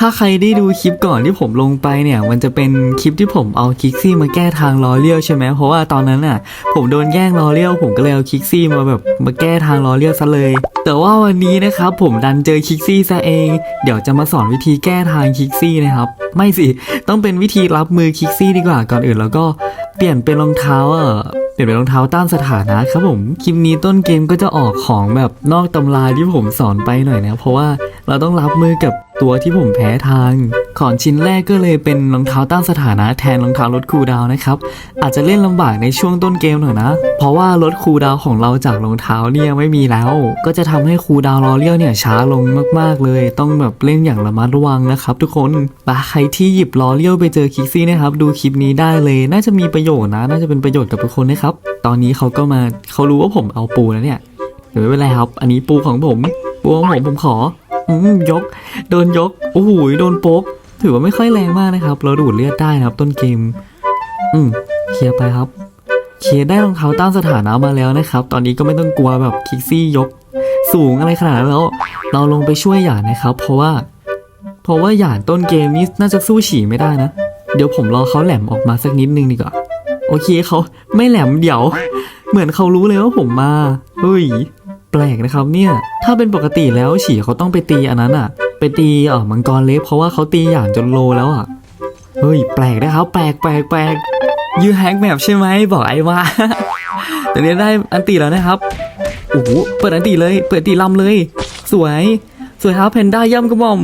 ถ้าใครได้ดูคลิปก่อนที่ผมลงไปเนี่ย มันจะเป็นคลิปที่ผมเอาคิกซี่มาแก้ทางล้อเลี้ยวใช่ไหมเพราะว่าตอนนั้นอะ ผมโดนแย่งล้อเลี้ยวผมก็เลยเอาคิกซี่มาแบบมาแก้ทางล้อเลี้ยวซะเลย แต่ว่าวันนี้นะครับผมดันเจอคิกซี่ซะเอง เดี๋ยวจะมาสอนวิธีแก้ทางคิกซี่นะครับ ไม่สิต้องเป็นวิธีรับมือคิกซี่ดีกว่าก่อนอื่นแล้วก็เปลี่ยนเป็นรองเท้าเออเปลี่ยนเป็นรองเท้าต้านสถานะครับผม คลิปนี้ต้นเกมก็จะออกของแบบนอกตำราที่ผมสอนไปหน่อยนะ เพราะว่าเราต้องรับมือกับ ตัวที่ผมแพ้ทาง ของชิ้นแรกก็เลยเป็นรองเท้าต้านสถานะแทนรองเท้าลดคูดาวนะครับ อาจจะเล่นลำบากในช่วงต้นเกมหน่อยนะ เพราะว่าลดคูดาวของเราจากรองเท้าเนี่ยไม่มีแล้ว ก็จะทำให้คูดาวล้อเลี้ยวเนี่ยช้าลงมากๆเลย ต้องแบบเล่นอย่างระมัดระวังนะครับ ทุกคนปะใครที่หยิบล้อเลี้ยวไปเจอคิกซี่นะครับ ดูคลิปนี้ได้เลย น่าจะมีประโยชน์นะ น่าจะเป็นประโยชน์กับทุกคนนะครับ ตอนนี้เขาก็มาเขารู้ว่าผมเอาปูแล้วเนี่ยเดี๋ยวไม่เป็นไรครับ อันนี้ปูของผม ปูของผมผมขอ อืมยก โดนยก โอ้โหโดนโป๊กถือว่าไม่ค่อยแรงมากนะครับ เราดูดเลือดได้นะครับ ต้นเกม อืมเคลียร์ไปครับ เคลียร์ได้รองเท้าต้านสถานะมาแล้วนะครับ ตอนนี้ก็ไม่ต้องกลัวแบบคิกซี่ยก สูงอะไรขนาดนั้นแล้ว เราลงไปช่วยหยาดนะครับ เพราะว่า เพราะว่าหยาดต้นเกมนี้น่าจะสู้ฉี่ไม่ได้นะ เดี๋ยวผมรอเขาแหลมออกมาสักนิดนึงดีกว่า โอเคเขาไม่แหลมเดี๋ยว เหมือนเขารู้เลยว่าผมมา เฮ้ย ลกนะครับเนี่ยถ้าเป็นปกติแล้วฉี่เขาต้องไปตีอันนั้นอะไปตีเออมังกรเล็บเพราะว่าเขาตีอย่างจนโลแล้วอะเฮ้ยแปลกนะครับแปลกแปลกแปลกยูแฮกแมปใช่ไหมบอกไอ้ว่าตอนนี้ได้อันตีแล้วนะครับโอ้โหเปิดอันตีเลย เปิดตีลำเลย สวย สวยครับเพนด้าย่ำกระหม่อม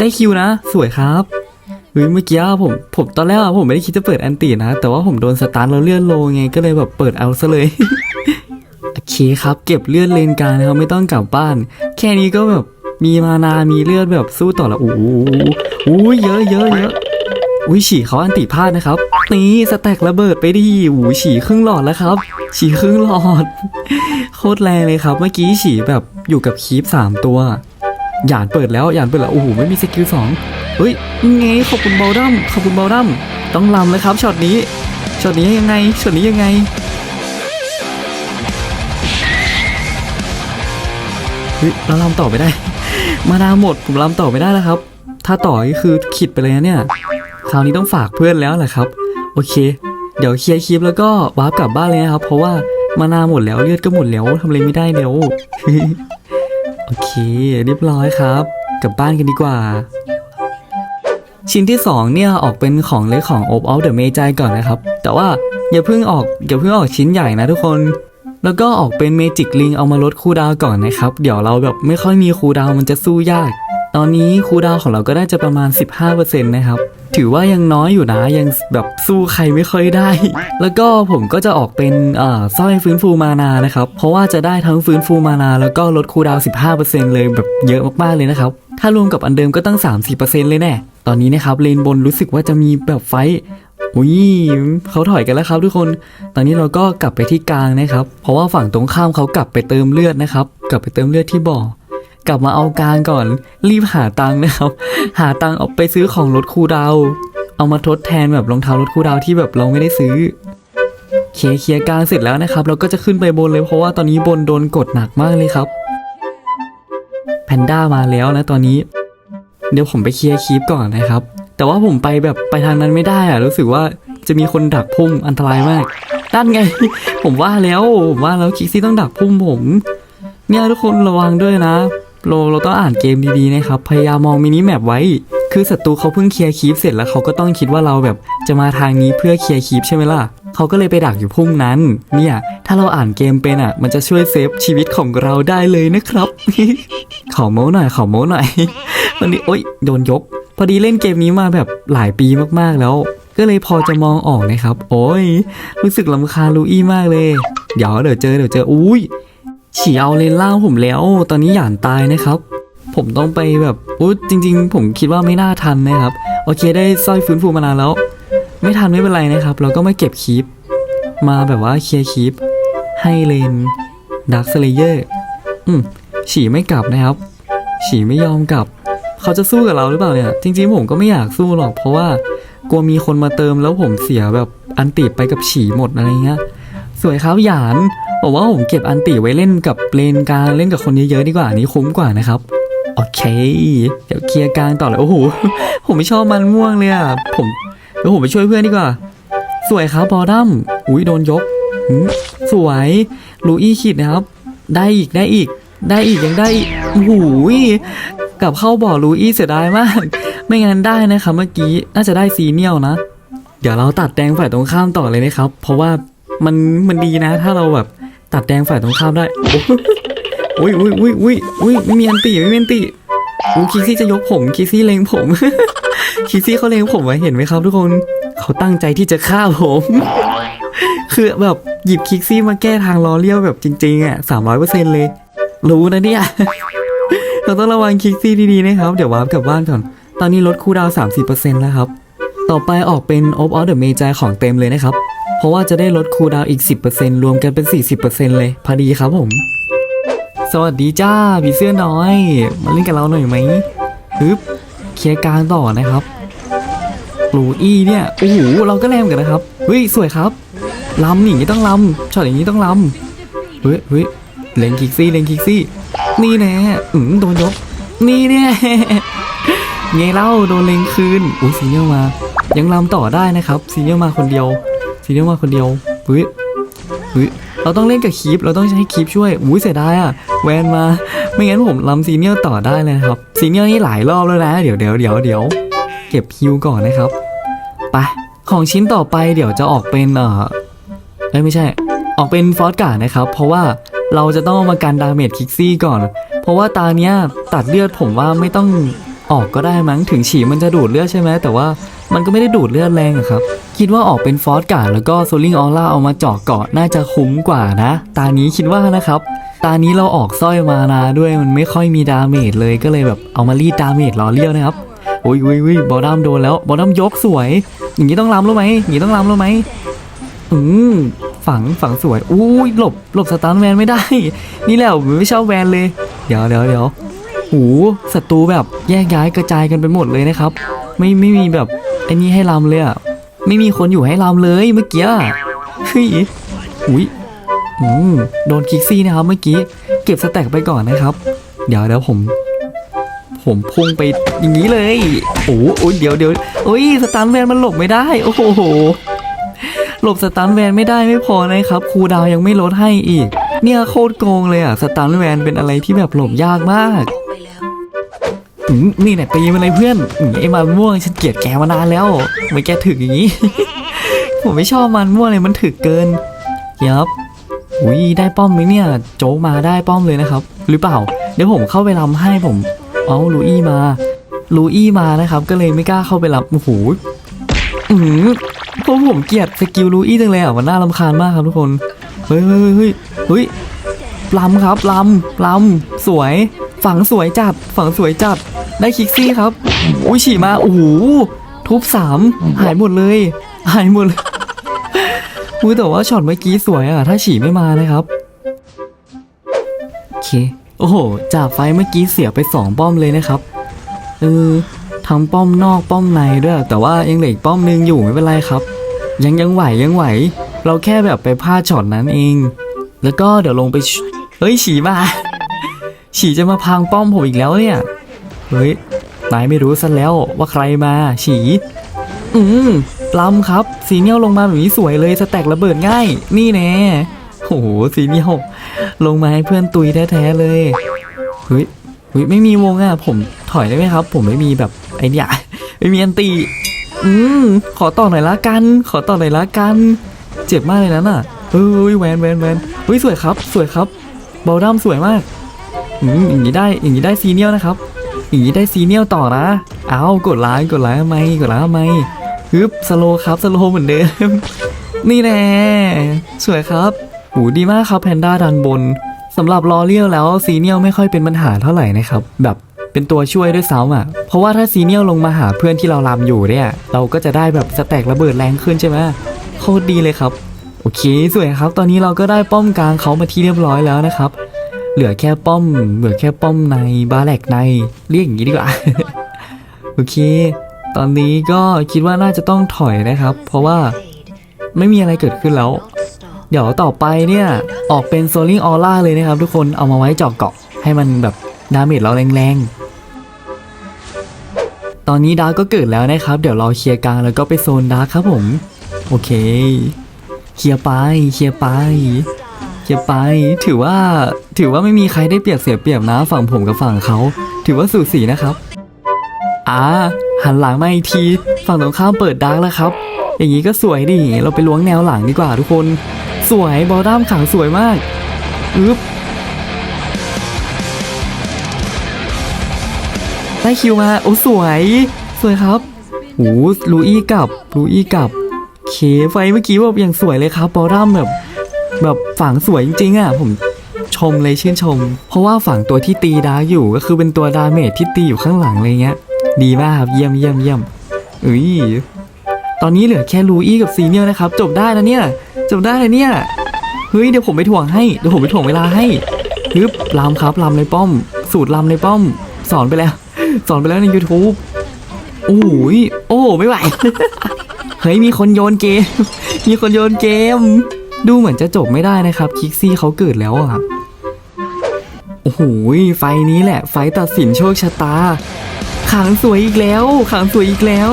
ได้คิวนะ สวยครับเฮ้ยเมื่อกี้ผมผมตอนแรกผมไม่ได้คิดจะเปิดอันตีนะ แต่ว่าผมโดนสตาร์ทแล้วเลื่อนโลไงก็เลยแบบเปิดเอาซะเลย โอเคครับ เก็บเลือดเลนกลางนะครับไม่ต้องกลับบ้าน แค่นี้ก็แบบมีมานามีเลือดแบบสู้ต่อละโอ้โหอู้เยอะเยอะเยอะอุ้ยฉี่เขาอันติพลาดนะครับ นี่สแต็กระเบิดไปดิอู้ฉี่ครึ่งหลอดแล้วครับ ฉี่ครึ่งหลอด โคตรแรงเลยครับ เมื่อกี้ฉี่แบบอยู่กับคีปสามตัว หยานเปิดแล้วหยานเปิดแล้วโอ้โหไม่มีสกิลสองเฮ้ยไงขอบคุณเบลดัมขอบคุณเบลดัมต้องลำเลยครับช็อตนี้ช็อตนี้ยังไงช็อตนี้ยังไง เฮ้ยเราลำต่อไม่ได้ มานาหมดผมลำต่อไม่ได้แล้วครับ ถ้าต่อก็คือขิดไปเลยนะเนี่ย คราวนี้ต้องฝากเพื่อนแล้วแหละครับ โอเค เดี๋ยวเคลียร์คลิปแล้วก็วาร์ปกลับบ้านเลยนะครับ เพราะว่ามานาหมดแล้วเลือดก็หมดแล้วทำอะไรไม่ได้แล้วโอเค เรียบร้อยครับ กลับบ้านกันดีกว่า ชิ้นที่สองเนี่ยออกเป็นของเล็กของ o อ of the Magi ก่อนนะครับ แต่ว่าอย่าเพิ่งออกอย่าเพิ่งออกชิ้นใหญ่นะทุกคน แล้วก็ออกเป็นเมจิกลิงเอามาลดคูดาวก่อนนะครับ เดี๋ยวเราแบบไม่ค่อยมีคูดาวมันจะสู้ยาก ตอนนี้คูดาวของเราก็ได้จะประมาณ 15%นะครับ ถือว่ายังน้อยอยู่นะยังแบบสู้ใครไม่ค่อยได้ แล้วก็ผมก็จะออกเป็นอ่าสร้อยฟื้นฟูมานานะครับ เพราะว่าจะได้ทั้งฟื้นฟูมานาแล้วก็ลดคูดาวน์15%เลยแบบเยอะมากๆเลยนะครับ ถ้ารวมกับอันเดิมก็ตั้ง 30%เลยแน่ ตอนนี้นะครับเลนบนรู้สึกว่าจะมีแบบไฟ อุ้ยเขาถอยกันแล้วครับทุกคน ตอนนี้เราก็กลับไปที่กลางนะครับ เพราะว่าฝั่งตรงข้ามเขากลับไปเติมเลือดนะครับ กลับไปเติมเลือดที่บ่อกลับมาเอากลางก่อน รีบหาตังค์นะครับ หาตังค์เอาไปซื้อของลดคูลดาว เอามาทดแทนแบบรองเท้าลดคูลดาวที่แบบเราไม่ได้ซื้อเคลียร์เคลียร์กลางเสร็จแล้วนะครับ เราก็จะขึ้นไปบนเลยเพราะว่าตอนนี้บนโดนกดหนักมากเลยครับแพนด้ามาแล้วนะตอนนี้ เดี๋ยวผมไปเคลียร์คีปก่อนนะครับ แต่ว่าผมไปแบบไปทางนั้นไม่ได้อะรู้สึกว่าจะมีคนดักพุ่มอันตรายมากด้านไง ผมว่าแล้วผมว่าแล้วคิกซี่ต้องดักพุ่มผม เนี่ยทุกคนระวังด้วยนะเราเราต้องอ่านเกมดีๆนะครับ พยายามมองมินิแมปไว้ คือศัตรูเขาเพิ่งเคลียร์คีปเสร็จแล้วเขาก็ต้องคิดว่าเราแบบจะมาทางนี้เพื่อเคลียร์คีปใช่ไหมล่ะเขาก็เลยไปดักอยู่พุ่มนั้น เนี่ย ถ้าเราอ่านเกมเป็นอะ มันจะช่วยเซฟชีวิตของเราได้เลยนะครับขอโม้หน่อยขอโม้หน่อยวันนี้โอ๊ยโดนยก พอดีเล่นเกมนี้มาแบบหลายปีมากๆแล้ว ก็เลยพอจะมองออกนะครับ โอ้ยรู้สึกลำคาลูอี้มากเลย เดี๋ยวเดี๋ยวเจอเดี๋ยวเจออุ้ยฉีเอาเลนล่าผมแล้ว ตอนนี้หยานตายนะครับ ผมต้องไปแบบอุ๊ยจริง ๆ ผมคิดว่าไม่น่าทันนะครับ โอเคได้สร้อยฟื้นฟูมานานแล้ว ไม่ทันไม่เป็นไรนะครับ เราก็มาเก็บคีปมาแบบว่าเคลียร์คีปให้เลนดักสเลเยอร์อืมฉีไม่กลับนะครับ ฉีไม่ยอมกลับ เขาจะสู้กับเราหรือเปล่าเนี่ย จริง ๆ ผมก็ไม่อยากสู้หรอก เพราะว่ากลัวมีคนมาเติมแล้วผมเสียแบบอันติไปกับฉีหมดอะไรเงี้ยสวยครับหยานบอกว่าผมเก็บอันติไว้เล่นกับเลนกลางเล่นกับคนเยอะๆดีกว่านนี้คุ้มกว่านะครับ โอเค เดี๋ยวเคลียร์กลางต่อเลยโอ้โหผมไม่ชอบมันม่วงเลยอะผมเดี๋ยวผมไปช่วยเพื่อนดีกว่า สวยครับบอดัมอุ้ยโดนยกสวยลูอี้ขีดนะครับ ได้อีกได้อีก ได้อีกยังได้อีกโอ้โหกลับเข้าบ่อลูอี้เสียดายมาก ไม่งั้นได้นะครับเมื่อกี้น่าจะได้ซีเนียลนะ เดี๋ยวเราตัดแดงฝ่ายตรงข้ามต่อเลยนะครับ เพราะว่ามันมันดีนะ ถ้าเราแบบตัดแดงฝ่ายตรงข้ามได้ อ้ยอุ้ยอุ้ยอุ้ยอุ้ยไม่มีอันตีไม่มีอันตีอูคิซี่จะยกผมคิซี่เลงผม คิซี่เขาเลงผมไว้เห็นไหมครับ ทุกคนเขาตั้งใจที่จะฆ่าผม คือแบบหยิบคิกซี่มาแก้ทางล้อเลี้ยวแบบจริงๆอะสามร้อยเปอร์เซ็นต์เลย รู้นะเนี่ย เราต้องระวังคิกซี่ดีๆนะครับ เดี๋ยววาร์ปกลับบ้านก่อน ตอนนี้ลดคูลดาวน์30%แล้วครับ ต่อไปออกเป็น Op of the Magi ของเต็มเลยนะครับ เพราะว่าจะได้ลดคูดาวอีก10%รวมกันเป็น40%เลยพอดีครับผม สวัสดีจ้าผีเสื้อน้อย มาเล่นกับเราหน่อยไหมฮึบเคลียร์กลางต่อนะครับลูอี้เนี่ยโอ้โหเราก็แรมกันนะครับเฮ้ยสวยครับลำอย่างนี้ต้องลำช็อตอย่างนี้ต้องลำเฮ้ยเฮ้ยเลงคิกซี่เลงคิกซี่ นี่แน่อืมโดนยก นี่แน่ไงเล่าโดนเลงคืนอุ้ยซีเนียมายังลำต่อได้นะครับซีเนียมาคนเดียวซีเนียมาคนเดียวเฮ้ยเฮ้ย เราต้องเล่นกับคีปเราต้องใช้คีปช่วยอุ้ยเสียดายอะแวนมา ไม่งั้นผมลำซีเนียลต่อได้เลยครับซีเนียลนี่หลายรอบแล้วนะ เดี๋ยวเดี๋ยวเดี๋ยวเดี๋ยวเก็บฮิวก่อนนะครับไปของชิ้นต่อไปเดี๋ยวจะออกเป็นเออเอ้ยไม่ใช่ ออกเป็นฟอสการ์ดนะครับ เพราะว่าเราจะต้องมากันดาเมจคิกซี่ก่อน เพราะว่าตาเนี้ยตัดเลือดผมว่าไม่ต้องออกก็ได้มั้งถึงฉี่มันจะดูดเลือดใช่ไหมแต่ว่า มันก็ไม่ได้ดูดเลือดแรงอะครับ คิดว่าออกเป็นฟอสการ์ดแล้วก็โซลิงออร่าเอามาเจาะเกาะน่าจะคุ้มกว่านะ ตานี้คิดว่านะครับ ตานี้เราออกสร้อยมานาด้วยมันไม่ค่อยมีดาเมจเลยก็เลยแบบเอามารีดดาเมจล้อเลี้ยวนะครับโอ้ยอุ้ยอุ้ยบอดัมโดนแล้วบอดัมยกสวย อย่างนี้ต้องล้ำแล้ไหมอย่างนี้ต้องล้ำแล้ไหมอืมฝังฝังสวยอุ้ยหลบหลบสตาร์แวนไม่ได้ นี่แหละผมไม่ชอบแวนเลย เดี๋ยวเดี๋ยวเดี๋ยวหูศัตรูแบบแยกย้ายกระจายกันไปหมดเลยนะครับ ไม่ไม่มีแบบ ไอ้นี่ให้ลำเลยอะไม่มีคนอยู่ให้ลำเลยเมื่อกี้เฮ้ยอุ้ยอืมโดนคิกซี่นะครับเมื่อกี้ เก็บสแต็กไปก่อนนะครับ เดี๋ยวเดี๋ยวผม ผมพุ่งไปอย่างนี้เลยโอ้โหเดี๋ยวเดี๋ยวโอ้ยสตันแวนมันหลบไม่ได้ โอ้โหหลบสตันแวนไม่ได้ไม่พอนะครับครูดาวยังไม่ลดให้อีก เนี่ยโคตรโกงเลยอะสตันแวนเป็นอะไรที่แบบหลบยากมาก นี่เนี่ยตีมันเลยเพื่อนไอ้มันม่วงฉันเกลียดแกมานานแล้วไม่แกถึกอย่างนี้ ผมไม่ชอบมันม่วงเลยมันถึกเกินยับอุ้ยได้ป้อมไหมเนี่ย โจ๊กมาได้ป้อมเลยนะครับ หรือเปล่า เดี๋ยวผมเข้าไปรำให้ผม เอาลูอี้มา ลูอี้มานะครับ ก็เลยไม่กล้าเข้าไปรับโอ้โหอืมเพราะผมเกลียดสกิลลูอี้จังเลยอะมันน่ารำคาญมากครับทุกคน เฮ้ยเฮ้ยเฮ้ยเฮ้ยลำครับลำลำสวย ฝังสวยจัดฝังสวยจัดได้คิกซี่ครับ อุ้ยฉี่มาโอ้โหทุบสามหายหมดเลย หายหมดเลยอุ้ยแต่ว่าช็อตเมื่อกี้สวยอะ ถ้าฉี่ไม่มานะครับโอเคโอ้โหจากไฟเมื่อกี้เสียไปสองป้อมเลยนะครับเออทั้งป้อมนอกป้อมในด้วย แต่ว่ายังเหลืออีกป้อมนึงอยู่ไม่เป็นไรครับ ยังยังไหวยังไหว เราแค่แบบไปพลาดช็อตนั้นเอง แล้วก็เดี๋ยวลงไปเฮ้ยฉีมา ฉี่จะมาพังป้อมผมอีกแล้วเนี่ย เฮ้ย นายไม่รู้ซะแล้วว่าใครมา ฉี่อืมปลำครับ สีเนียลลงมาแบบนี้สวยเลยสแต็กระเบิดง่าย นี่แน่โอ้โหสีเนียลลงมาให้เพื่อนตุยแท้ๆเลยเฮ้ยเฮ้ยไม่มีวงอะผมถอยได้ไหมครับ ผมไม่มีแบบไอเนี่ยไม่มีอันตีอืมขอต่อหน่อยละกัน ขอต่อหน่อยละกัน เจ็บมากเลยนั้นอะเฮ้ยแวนแวนแวนเฮ้ยสวยครับ สวยครับบอลดัมสวยมาก อืมอย่างนี้ได้อย่างนี้ได้ซีเนียลนะครับอย่างนี้ได้ซีเนียลต่อนะ เอากดไลค์กดไลค์ทำไมกดไลค์ทำไมฮึบสโลครับสโลเหมือนเดิม นี่แน่สวยครับหูดีมากครับแพนด้าดันบนสำหรับลอเลียลแล้วซีเนียลไม่ค่อยเป็นปัญหาเท่าไหร่นะครับ แบบเป็นตัวช่วยด้วยซ้ำอะ เพราะว่าถ้าซีเนียลลงมาหาเพื่อนที่เราลำอยู่เนี่ย เราก็จะได้แบบสแต็กระเบิดแรงขึ้นใช่ไหมโคตรดีเลยครับ โอเค สวยครับ ตอนนี้เราก็ได้ป้อมกลางเขามาที่เรียบร้อยแล้วนะครับ เหลือแค่ป้อม เหลือแค่ป้อมในบาแลกใน เรียกอย่างนี้ดีกว่า โอเค ตอนนี้ก็คิดว่าน่าจะต้องถอยนะครับ เพราะว่าไม่มีอะไรเกิดขึ้นแล้ว เดี๋ยวต่อไปเนี่ย ออกเป็นโซลิงออร่าเลยนะครับ ทุกคนเอามาไว้จาะเกาะ ให้มันแบบดาเมจเราแรงๆ ตอนนี้ดาร์กก็เกิดแล้วนะครับ เดี๋ยวรอเคลียร์กลางแล้วก็ไปโซนดาร์กครับผม โอเค เคลียร์ไป เคลียร์ไป เคลียร์ไป ถือว่า ถือว่าไม่มีใครได้เปรียบเสียเปรียบนะ ฝั่งผมกับฝั่งเขา ถือว่าสูสีนะครับอ่าหันหลังมาอีกที ฝั่งตรงข้ามเปิดดาร์กแล้วครับ อย่างนี้ก็สวยดิ เราไปล้วงแนวหลังดีกว่าทุกคน สวยบอลด้ามขังสวยมากอึ๊บได้คิวมา โอ้สวย สวยครับโอ้ลูอี้กลับ ลูอี้กลับ เคไฟเมื่อกี้แบบอย่างสวยเลยครับบอลด้ามแบบ แบบฝังสวยจริงๆอะผมชมเลยชื่นชม เพราะว่าฝั่งตัวที่ตีดาอยู่ก็คือเป็นตัวดาเมจที่ตีอยู่ข้างหลังอะไรเงี้ย ดีมากครับเยี่ยมเยี่ยมเยี่ยมเอ้ยตอนนี้เหลือแค่ลูอี้กับซีเนียนะครับ จบได้แล้วเนี่ย จบได้แล้วเนี่ยเฮ้ยเดี๋ยวผมไปถ่วงให้เดี๋ยวผมไปถ่วงเวลาให้ฮึบลำครับลำในป้อม สูตรลำในป้อม สอนไปแล้ว สอนไปแล้วใน YouTube โอ้ยโอ้ไม่ไหวเฮ้ยมีคนโยนเกม มีคนโยนเกม ดูเหมือนจะจบไม่ได้นะครับ คิกซี่เขาเกิดแล้วอะโอ้โหไฟนี้แหละ ไฟตัดสินโชคชะตาขังสวยอีกแล้วขังสวยอีกแล้ว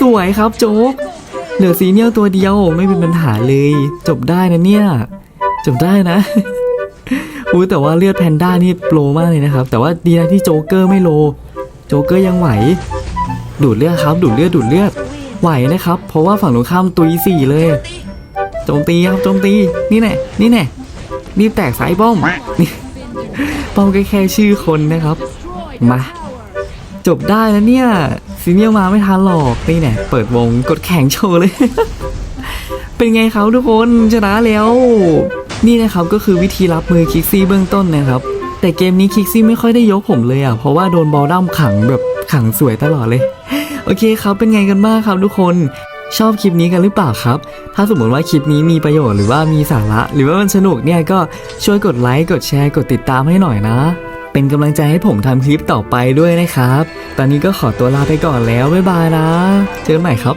สวยครับโจ๊ก เหลือซีเนียลตัวเดียวไม่เป็นปัญหาเลย จบได้นะเนี่ย จบได้นะ อุ้ยแต่ว่าเลือดแพนด้านี่โปรมากเลยนะครับ แต่ว่าดีนะที่โจ๊กเกอร์ไม่โล โจ๊กเกอร์ยังไหว ดูดเลือดครับ ดูดเลือดดูดเลือดไหวนะครับ เพราะว่าฝั่งตรงข้ามตุยสี่เลยโจมตีครับโจมตีนี่แน่นี่แน่รีบแตกสายป้อมนี่ป้อมก็แค่ชื่อคนนะครับ มา จบได้แล้วเนี่ยซีเนียมาไม่ทันหรอกนี่แน่เปิดวงกดแข่งโชว์เลย เป็นไงครับทุกคนชนะแล้ว นี่นะครับก็คือวิธีรับมือคิกซี่เบื้องต้นนะครับ แต่เกมนี้คิกซี่ไม่ค่อยได้ยกผมเลยอะเพราะว่าโดนบอลด้ามขังแบบขังสวยตลอดเลย โอเคครับเป็นไงกันบ้างครับทุกคนชอบคลิปนี้กันหรือเปล่าครับ ถ้าสมมติว่าคลิปนี้มีประโยชน์หรือว่ามีสาระ หรือว่ามันสนุกเนี่ยก็ช่วยกดไลค์กดแชร์กดติดตามให้หน่อยนะ เป็นกำลังใจให้ผมทำคลิปต่อไปด้วยนะครับ ตอนนี้ก็ขอตัวลาไปก่อนแล้ว บ๊ายบายนะ เจอกันใหม่ครับ